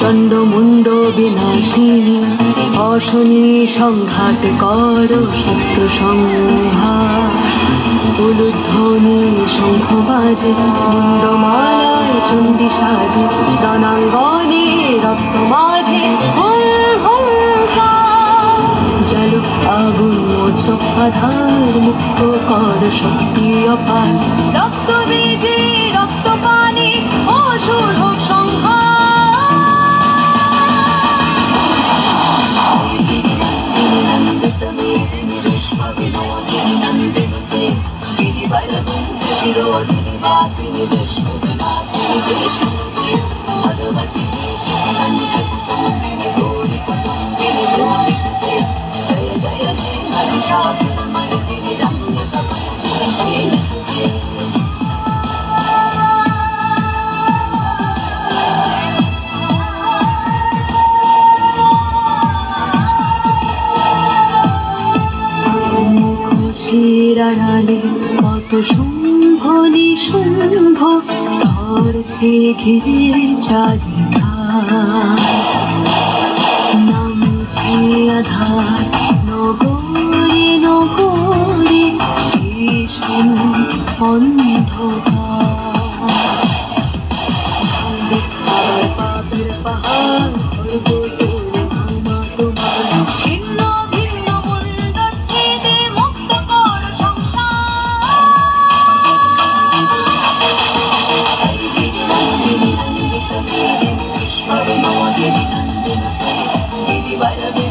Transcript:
চণ্ডমুণ্ড বিনাশিনী অশনি সংঘাত কর শত্রু সংহার উলুধ্বনি শঙ্খ বাজে মুন্ডমালায় চণ্ডী সাজে, রণাঙ্গনে রক্ত মাঝে জল আগুন মোচক আধার, মুক্ত কর শক্তি অপার। রক্ত বীজে, রক্ত পানি, অসুর হোক শিরোধিবাসিনী বিষ্ণু বিনাশিনী বিষ্ণুকে আড়ালে কত শুম্ভ নিশুম্ভ ধরছে ঘিরে চারিধা নামছে আধার। নগরে নগরে শেষ অন্ধকার। vitamin.